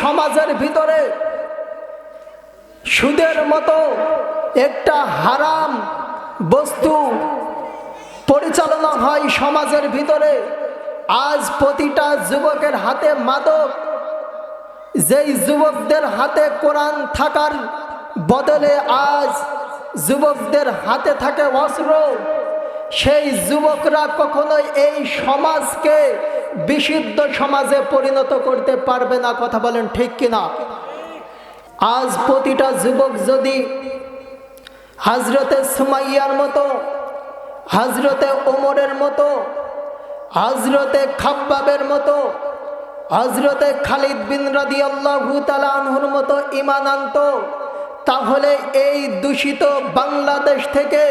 সমাজের ভিতরে সুদের মতো একটা হারাম বস্তু পরিচালনা হয় সমাজের ভিতরে। আজ প্রতিটা যুবকের হাতে মাদক। যেই যুবকদের হাতে কোরআন থাকার বদলে আজ যুবকদের হাতে থাকে অস্ত্র। সেই যুবকরা কখনোই এই সমাজকে বিশুদ্ধ সমাজে পরিণত করতে পারবে না। কথা বলেন ঠিক কিনা? আজ প্রতিটা যুবক যদি হাজরতে সুমাইয়ার মতো হাজরতে ওমরের মতো হজরতে খাব্বাবের মতো হজরতে খালিদ বিন রাদি আল্লাহু তালানহুর মতো ইমান আনত তাহলে এই দূষিত বাংলাদেশ থেকে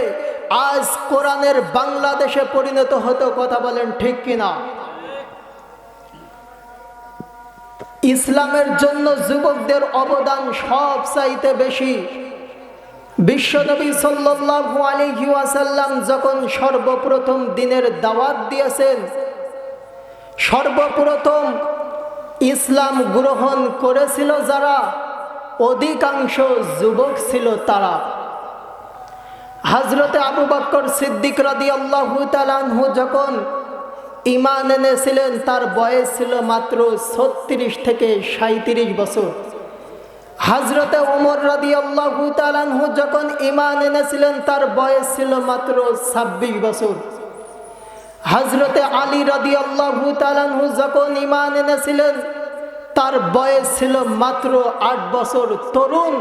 আজ কোরআনের বাংলাদেশে পরিণত হতো কথা বলেন ঠিক কিনা? ইসলামের জন্য যুবকদের অবদান সব চাইতে বেশি। বিশ্বনবী সাল্লাল্লাহু আলাইহি ওয়াসাল্লাম যখন সর্বপ্রথম দিনের দাওয়াত দিয়েছেন, সর্বপ্রথম ইসলাম গ্রহণ করেছিল যারা? অধিকাংশ যুবক ছিল তারা। হজরতে আবু বক্কর সিদ্দিক রাদি আল্লাহ যখন ইমান এনেছিলেন, তার বয়স ছিল মাত্র ছত্রিশ থেকে সাঁত্রিশ বছর। হাজরতে ওমর রাদি আল্লাহু তালানহু যখন ইমান এনেছিলেন, তার বয়স ছিল মাত্র ছাব্বিশ বছর। হাজরতে আলী রাদি আল্লাহু তালানহু যখন ইমান এনেছিলেন তার বয়স ছিল মাত্র আট বছর। তরুণ।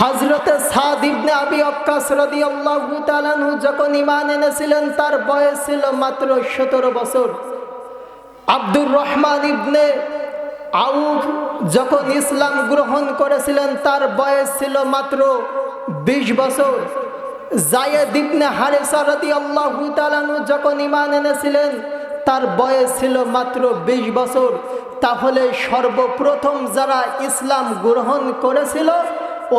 হজরতে সাদ ইবনে আবি অক্কাস রাদি আল্লাহু যখন ইমান এনেছিলেন, তার বয়স ছিল মাত্র সতেরো বছর। আব্দুর রহমান ইবনে আউফ যখন ইসলাম গ্রহণ করেছিলেন, তার বয়স ছিল মাত্র ২০ বছর। জায়েদ ইবনে হারেসা রাদিয়াল্লাহু তাআলাহু যখন ঈমান এনেছিলেন তার বয়স ছিল মাত্র ২০ বছর। তাহলে সর্বপ্রথম যারা ইসলাম গ্রহণ করেছিল,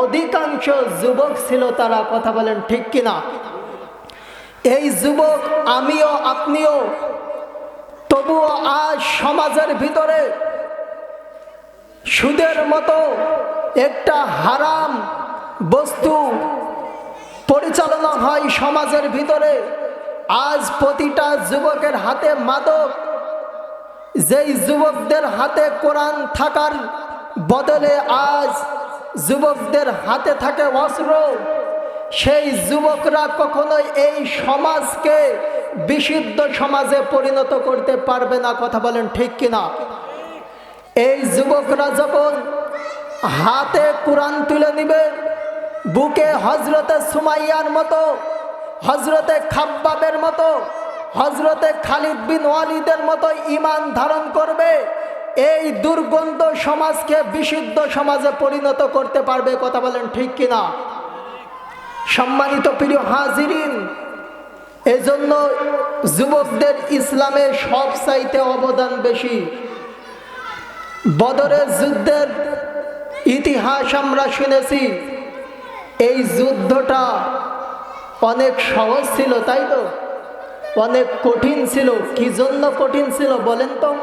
অধিকাংশ যুবক ছিল তারা, কথা বলেন ঠিক কিনা? এই যুবক আমিও আপনিও, তবুও আজ সমাজের ভিতরে সুদের মতো একটা হারাম বস্তু পরিচালনা হয় সমাজের ভিতরে। আজ প্রতিটা যুবকের হাতে মাদক। যেই যুবকদের হাতে কোরআন থাকার বদলে আজ যুবকদের হাতে থাকে অস্ত্র। সেই যুবকরা কখনোই এই সমাজকে বিশুদ্ধ সমাজে পরিণত করতে পারবে না, কথা বলেন ঠিক কিনা? এই যুবকরা যখন হাতে কোরআন তুলে নিবে, বুকে হজরতে সুমাইয়ার মতো হজরতে খাব্বাবের মতো হজরতে খালিদ বিন ওয়ালিদের মতো ইমান ধারণ করবে, এই দুর্গন্ধ সমাজকে বিশুদ্ধ সমাজে পরিণত করতে পারবে, কথা বলেন ঠিক কিনা? সম্মানিত প্রিয় হাজিরিন, এজন্য যুবকদের ইসলামে সব চাইতে অবদান বেশি। বদরের যুদ্ধের ইতিহাস আমরা শুনেছি, এই যুদ্ধটা অনেক সহজ ছিল, তাই তো? অনেক কঠিন ছিল, কি জন্য কঠিন ছিল বলেন তো?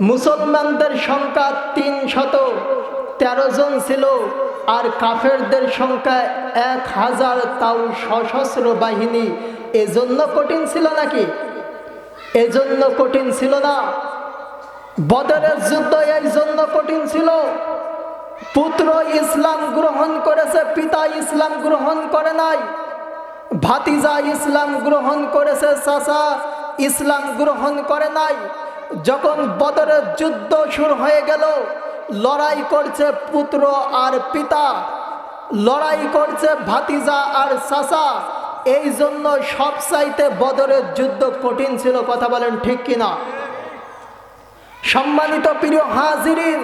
মুসলমানদের সংখ্যা তিন শত, তেরো জন ছিল, আর কাফেরদের সংখ্যা এক হাজার, তাও সশস্ত্র বাহিনী। এজন্য কঠিন ছিল নাকি? এজন্য কঠিন ছিল না। বদরের যুদ্ধ এই জন্য কঠিন ছিল। পুত্র ইসলাম গ্রহণ করেছে, পিতা ইসলাম গ্রহণ করে নাই। ভাতিজা ইসলাম গ্রহণ করেছে চাচা। ইসলাম গ্রহণ করে নাই। যখন বদরের যুদ্ধ শুরু হয়ে গেল, লড়াই করছে পুত্র আর পিতা। লড়াই করছে ভাতিজা আর চাচা। এই জন্য সব চাইতে বদরের যুদ্ধ কঠিন ছিল, কথা বলেন ঠিক কিনা? সম্মানিত প্রিয় হাজিরিন,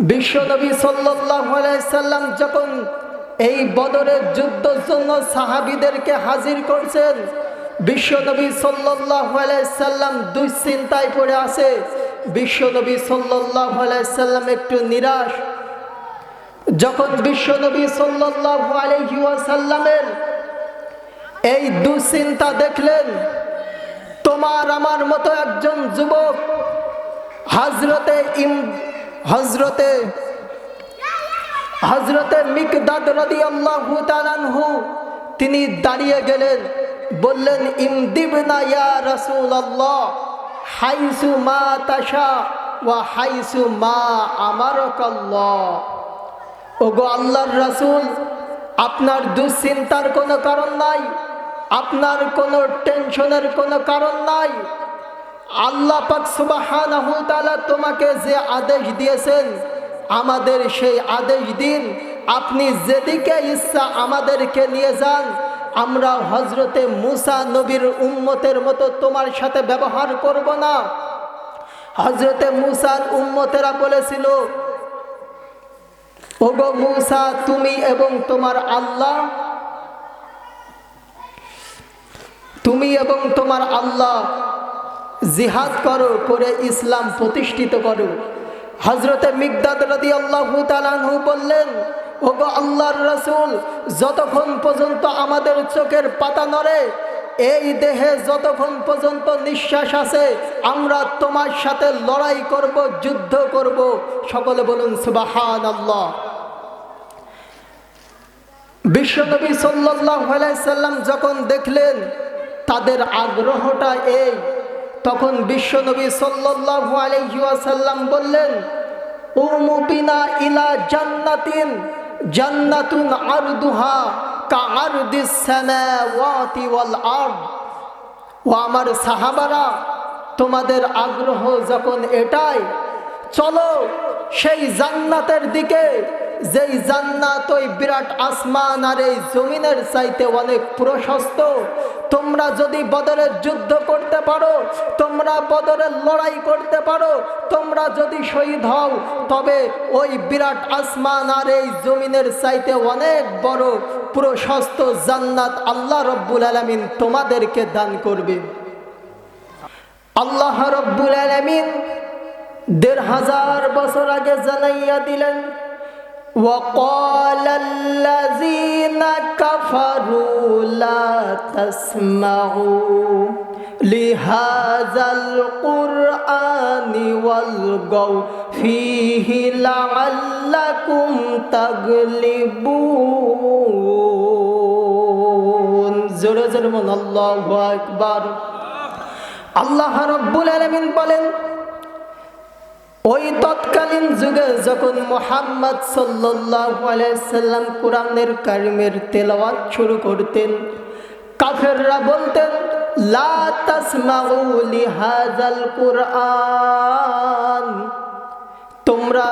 বিশ্বনবী সাল্লাম যখন এই বদরের যুদ্ধের জন্য সাহাবিদেরকে হাজির করছেন। বিশ্বনবী সাল্লাম দুশ্চিন্তায় পড়ে আছে। বিশ্বনবী সাল্লাম একটু নিরাশ। যখন বিশ্বনবী সাল্লামের এই দুশ্চিন্তা দেখলেন, তোমার আমার মতো একজন যুবক হজরতে ইম হজরতে হজরতে মিকদাদ রদি আল্লাহু তালানহু তিনি দাঁড়িয়ে গেলেন, বললেন, ইমদিবনা ইয়া রসুল আল্লাহ হাইসু মা তাশা ওয়া হাইসু মা আমারকাল্লাহ। ওগো আল্লাহর রাসূল, আপনার দুশ্চিন্তার কোনো কারণ নাই, আপনার কোনো টেনশনের কোনো কারণ নাই। আল্লাহ পাক সুবহানাহু তাআলা তোমাকে যে আদেশ দিয়েছেন আমাদের সেই আদেশ দিন। আপনি যেদিকে ইচ্ছা আমাদেরকে নিয়ে যান। আমরা হজরতে মুসা নবীর উম্মতের মতো তোমার সাথে ব্যবহার করব না। হজরতে মুসার উম্মতেরা বলেছিল, ওগো মুসা, তুমি এবং তোমার আল্লাহ, তুমি এবং তোমার আল্লাহ জিহাদ করো, করে ইসলাম প্রতিষ্ঠিত করো। হজরতে মিগদাদ রদি আল্লাহ বললেন, ওগো আল্লাহর রসুল, যতক্ষণ পর্যন্ত আমাদের চোখের পাতা নড়ে, এই দেহে যতক্ষণ পর্যন্ত নিঃশ্বাস আছে, আমরা তোমার সাথে লড়াই করব, যুদ্ধ করব। সকলে বলুন সুবাহান আল্লাহ বিশ্বনবী সাল্লাহ সাল্লাম যখন দেখলেন, তাদের আগ্রহটা এই তখন বিশ্বনবী সাল্লাহ আলহিউসাল্লাম বললেন উমুবিনা ইলা জান্নাতিন, জান্নাতুন আরদুহা কা আরদিস সামাওয়াতি ওয়াল আরদ। ও আমার সাহাবারা, তোমাদের আগ্রহ যখন এটাই, চলো সেই জান্নাতের দিকে যেই জান্নাত, ওই বিরাট আসমান আর এই জমিনের চাইতে অনেক প্রশস্ত। তোমরা যদি বদরের যুদ্ধ করতে পারো, তোমরা বদরের লড়াই করতে পারো, তোমরা যদি শহীদ হও, তবে ওই বিরাট আসমান আর এই জমিনের চাইতে অনেক বড় প্রশস্ত জান্নাত আল্লাহ রব্বুল আলমিন তোমাদেরকে দান করবে। আল্লাহ রব্বুল আলমিন দেড় হাজার বছর আগে জানাইয়া দিলেন وقال الذين كفروا لا تسمعوا لهذا القرآن والغوا فيه لعلكم تغلبون জোরে জোরে মন আল্লাহু আকবার আল্লাহ রব্বুল আলামিন বলেন ওই তৎকালীন যুগে যখন মোহাম্মদ সাল্লাম কোরআনের কারিমের তেলাওয়াত শুরু করতেন, কাফেররা বলতেন, লা কুরআন। তোমরা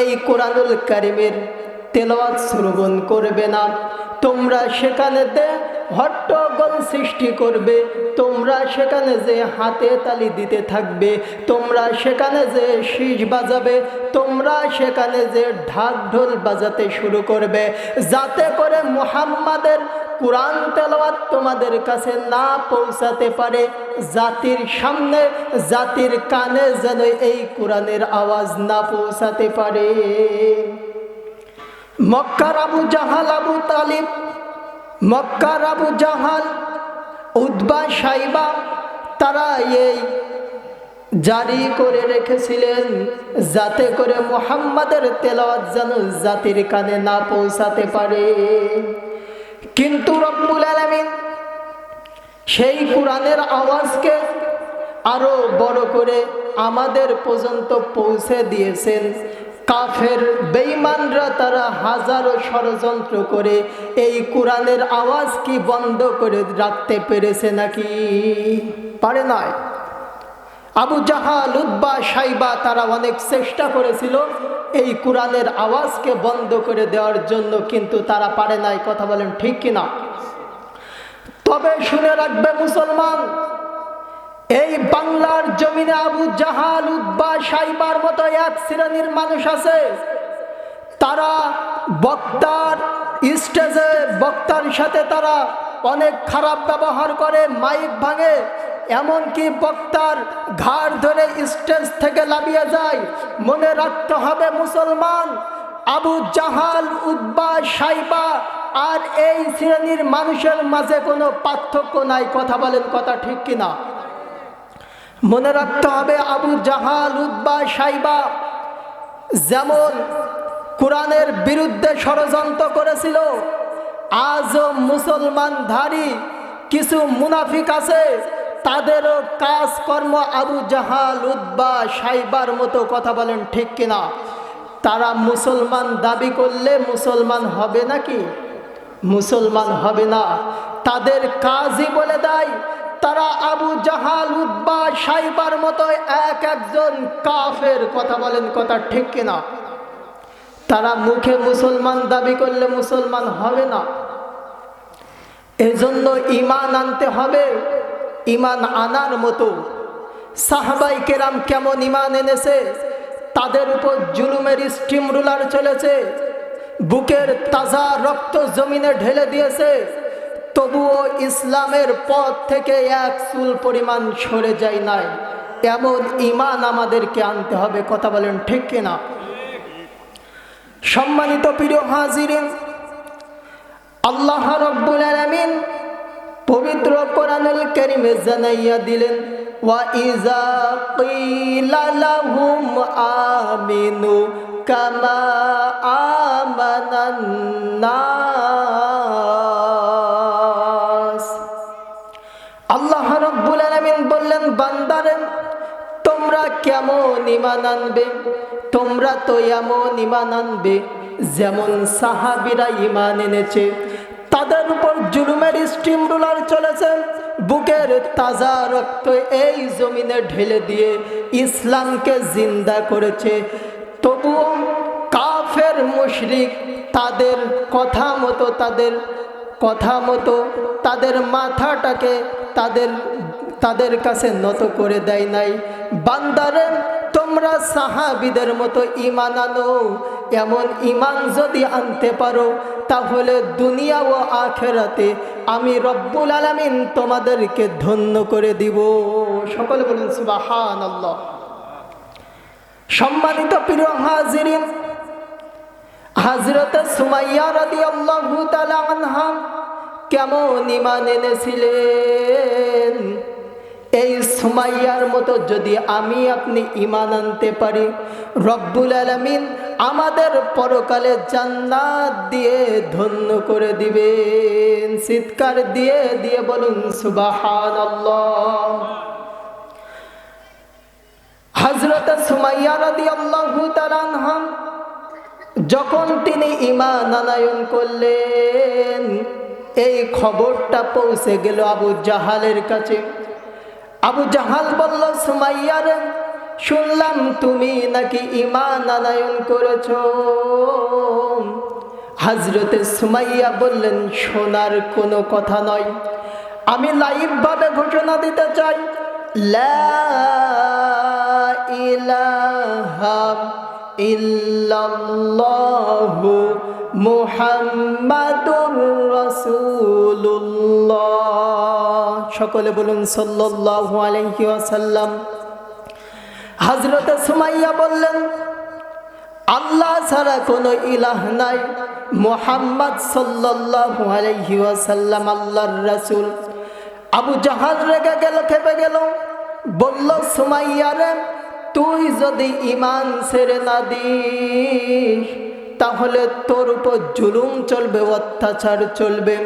এই কোরআনুল কারিমের তেলাওয়াত শ্রবণ করবে না। তোমরা সেখানে দে হট্টগোল সৃষ্টি করবে। তোমরা সেখানে যে হাতে তালি দিতে থাকবে, তোমরা সেখানে যে শীষ বাজাবে, তোমরা সেখানে যে ঢাক ঢোল বাজাতে শুরু করবে। যাতে করে মুহাম্মাদের কোরআন তেলাওয়াত তোমাদের কাছে না পৌঁছাতে পারে, জাতির সামনে, জাতির কানে যেন এই কোরআনের আওয়াজ না পৌঁছাতে পারে। মক্কার আবু জাহাল, আবু তালিব মক্কার আবু জাহাল উদ্বা সাইবা, তারা এই জারি করে রেখেছিলেন যাতে করে মোহাম্মদের তেলাওয়াত যেন জাতির কানে না পৌঁছাতে পারে। কিন্তু রব্বুল আলমিন সেই কোরআনের আওয়াজকে আরও বড় করে আমাদের পর্যন্ত পৌঁছে দিয়েছেন। কাফের বেইমানরা তারা হাজারো ষড়যন্ত্র করে এই কোরআনের আওয়াজ কি বন্ধ করে রাখতে পেরেছে নাকি? পারে নয় আবু জাহাল উদ্বা সাইবা তারা অনেক চেষ্টা করেছিল এই কোরআনের আওয়াজকে বন্ধ করে দেওয়ার জন্য, কিন্তু তারা পারে নাই। কথা বলেন ঠিক কিনা? তবে শুনে রাখবে মুসলমান এই বাংলার জমিনে আবু জাহাল উদ্বা সাইবার মতো এক শ্রেণির মানুষ আছে। তারা বক্তার স্টেজে বক্তার সাথে তারা অনেক খারাপ ব্যবহার করে, মাইক ভাঙে, এমনকি বক্তার ঘাড় ধরে স্টেজ থেকে লাভিয়ে যায়। মনে রাখতে হবে মুসলমান, আবু জাহাল উদ্বা সাইবা আর এই শ্রেণির মানুষের মাঝে কোনো পার্থক্য নাই। কথা বলেন কথা ঠিক কিনা? মনে রাখতে হবে আবু জাহাল উদ্বা সাইবা যেমন কোরআনের বিরুদ্ধে ষড়যন্ত্র করেছিল, আজও মুসলমানধারী কিছু মুনাফিক আছে, তাদেরও কাজকর্ম আবু জাহাল উদ্বা সাইবার মতো কথা বলেন ঠিক কিনা? তারা মুসলমান দাবি করলে মুসলমান হবে নাকি? মুসলমান হবে না। তাদের কাজই বলে দেয় তারা আবু জাহাল উদ্বা সাইবার মতো এক একজন কাফের কথা বলেন, কথা ঠিক কিনা? তারা মুখে মুসলমান দাবি করলে মুসলমান হবে না। এজন্য ইমান আনতে হবে ইমান আনার মতো। সাহাবাই কেরাম কেমন ইমান এনেছে? তাদের উপর জুলুমের স্টিম রুলার চলেছে, বুকের তাজা রক্ত জমিনে ঢেলে দিয়েছে। তবুও ইসলামের পথ থেকে এক চুল পরিমাণ সরে যায় নাই। এমন ইমান আমাদেরকে আনতে হবে, কথা বলেন ঠিক কিনা সম্মানিত প্রিয় হাজিরিন, আল্লাহ রব্বুল আলামিন পবিত্র কোরআনুল কারীমে জানাইয়া দিলেন, ওয়া কিলা লাহুম আমিনু কামা আমানান কেমন ইমান আনবে? তোমরা তো এমন ইমান আনবে, যেমন সাহাবিরা ইমান এনেছে। তাদের উপর জুলুমের স্টিম রুলার চলেছে। বুকের তাজা রক্ত এই জমিনে ঢেলে দিয়ে ইসলামকে জিন্দা করেছে। তবুও কাফের মুশরিক তাদের কথা মতো, তাদের কথা মতো, তাদের মাথাটাকে তাদের তাদের কাছে নত করে দেয় নাই। বান্দারে, তোমরা সাহাবিদের মতো ইমান আনো। এমন ইমান যদি আনতে পারো, তাহলে দুনিয়া ও আখেরাতে আমি রব্বুল আলামিন তোমাদেরকে ধন্য করে দিব। সকলে বলুন সুবাহান আল্লাহ সম্মানিত প্রিয় হাজিরিন হাজরত সুমাইয়া তাআলা আনহা কেমন ইমান এনেছিলেন? এই সুমাইয়ার মতো যদি আমি আপনি ইমান আনতে পারি, রব্বুল আলামিন আমাদের পরকালে জান্নাত দিয়ে ধন্য করে দিবেন, চিৎকার দিয়ে দিয়ে বলুন সুবহানাল্লাহ। হজরত সুমাইয়া রাদিয়াল্লাহু তাআলা আনহা, যখন তিনি ইমান আনায়ন করলেন, এই খবরটা পৌঁছে গেল আবু জাহালের কাছে। আবু জাহাল বলল সুমাইয়ার শুনলাম তুমি নাকি ইমান আনায়ন করেছ। হাজরতে সুমাইয়া বললেন, শোনার কোনো কথা নয়। আমি লাইভভাবে ঘোষণা দিতে চাই ইল্লাল্লাহু মুহাম্মাদুর সকলে বলুন ওয়াসাল্লাম। হযরত সুমাইয়া বললেন, আল্লাহ ছাড়া কোনো ইলাহ নাই। মোহাম্মদ সাল্লাল্লাহু আলাইহি ওয়াসাল্লাম আল্লাহর রাসূল। আবু জাহাজ রেগে গেল, খেপে গেল। বলল, সুমাইয়া রে, তুই যদি ইমান ছেড়ে না দিস, তাহলে তোর উপর জুলুম চলবে, অত্যাচার চলবে।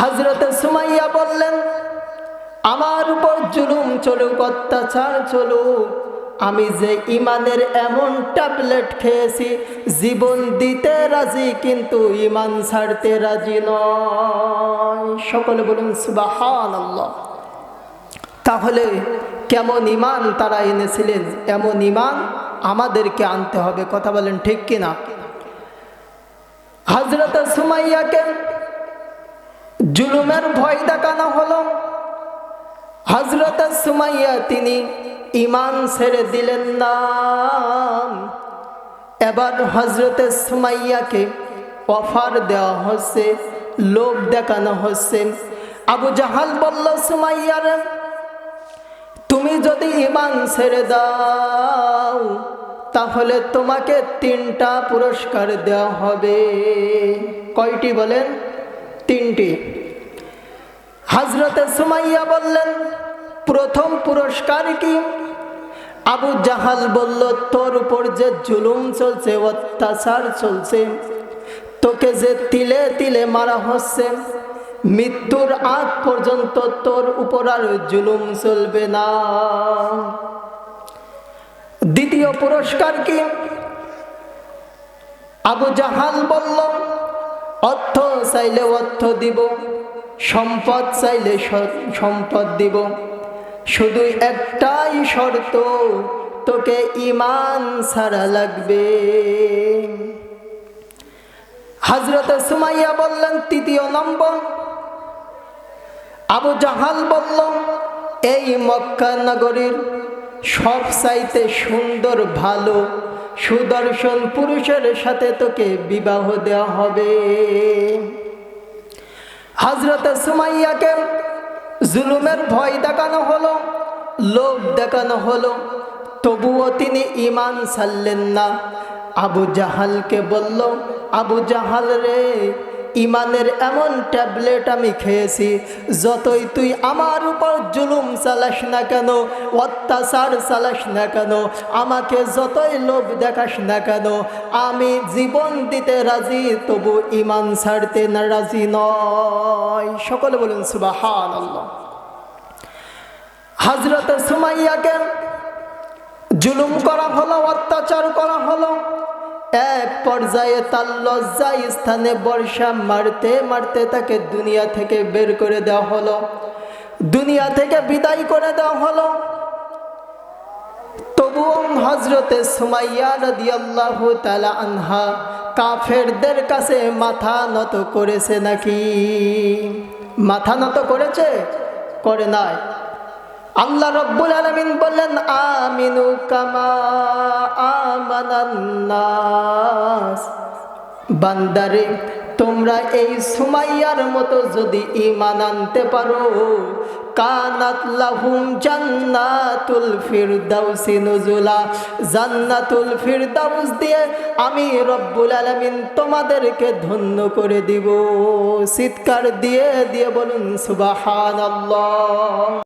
হাজরতে সুমাইয়া বললেন, আমার উপর জুলুম চলুক, অত্যাচার চলুক। আমি যে ইমানের এমন ট্যাবলেট খেয়েছি, জীবন দিতে রাজি কিন্তু ইমান ছাড়তে রাজি নয়। সকলে বলুন সুবাহান তাহলে কেমন ইমান তারা এনেছিলেন? এমন ইমান আমাদেরকে আনতে হবে, কথা বলেন ঠিক কিনা? হজরত সুমাইয়াকে জুলুমের ভয় দেখানো হলো। হজরত সুমাইয়া তিনি ইমান ছেড়ে দিলেন না। এবার হজরতে সুমাইয়াকে অফার দেওয়া হচ্ছে, লোভ দেখানো হচ্ছে। আবু জাহাল বলল, সুমাইয়ার, তুমি যদি ইমান ছেড়ে দাও, তাহলে তোমাকে তিনটা পুরস্কার দেওয়া হবে। কয়টি বলেন? তিনটি। হাজরতে সুমাইয়া বললেন, প্রথম পুরস্কার কি? আবু জাহাল বলল, তোর উপর যে জুলুম চলছে, অত্যাচার চলছে, তোকে যে তিলে তিলে মারা হচ্ছে, মৃত্যুর আগ পর্যন্ত তোর উপর আর জুলুম চলবে না। দ্বিতীয় পুরস্কার কি? আবু জাহাল বলল অর্থ চাইলে অর্থ দিব, সম্পদ চাইলে সম্পদ দিব। শুধু একটাই শর্ত, তোকে ইমান ছাড়া লাগবে। হাজরতে সুমাইয়া বললেন, তৃতীয় নম্বর। আবু জাহাল বলল, এই মক্কা নগরীর সব চাইতে সুন্দর, ভালো সুদর্শন পুরুষের সাথে তোকে বিবাহ দেওয়া হবে। হাজরতে সুমাইয়াকে জুলুমের ভয় দেখানো হলো, লোভ দেখানো হলো। তবুও তিনি ইমান ছাড়লেন না। আবু জাহালকে বলল, আবু জাহাল রে ইমানের এমন ট্যাবলেট আমি খেয়েছি, যতই তুই আমার উপর জুলুম চালাস না কেন, অত্যাচার চালাস না কেন, আমাকে যতই লোভ দেখাস না কেন, আমি জীবন দিতে রাজি, তবু ইমান ছাড়তে না রাজি নয়। সকলে বলুন সুবাহান আল্লাহ হাজরত সুমাইয়াকে জুলুম করা হলো, অত্যাচার করা হলো এক পর্যায়ে তার লজ্জা স্থানে বর্ষা মারতে মারতে তাকে দুনিয়া থেকে বের করে দেওয়া হলো। দুনিয়া থেকে বিদায় করে দেওয়া হলো। তবুও হজরতে সুমাইয়া তাআলা আনহা কাফেরদের কাছে মাথা নত করেছে নাকি? মাথা নত করেছে? করে নাই। আল্লাহ রব্বুল আলমিন বললেন, আমিনু কামা আমানান্নাস। বান্দারে, তোমরা এই সুমাইয়ার মতো যদি ইমান আনতে পারো, কানাত লাহুম জান্নাতুল ফিরদাউসি নুজুলা। জান্নাতুল ফিরদাউস দিয়ে আমি রব্বুল আলামিন তোমাদেরকে ধন্য করে দিব। চিৎকার দিয়ে দিয়ে বলুন, সুবহানাল্লাহ।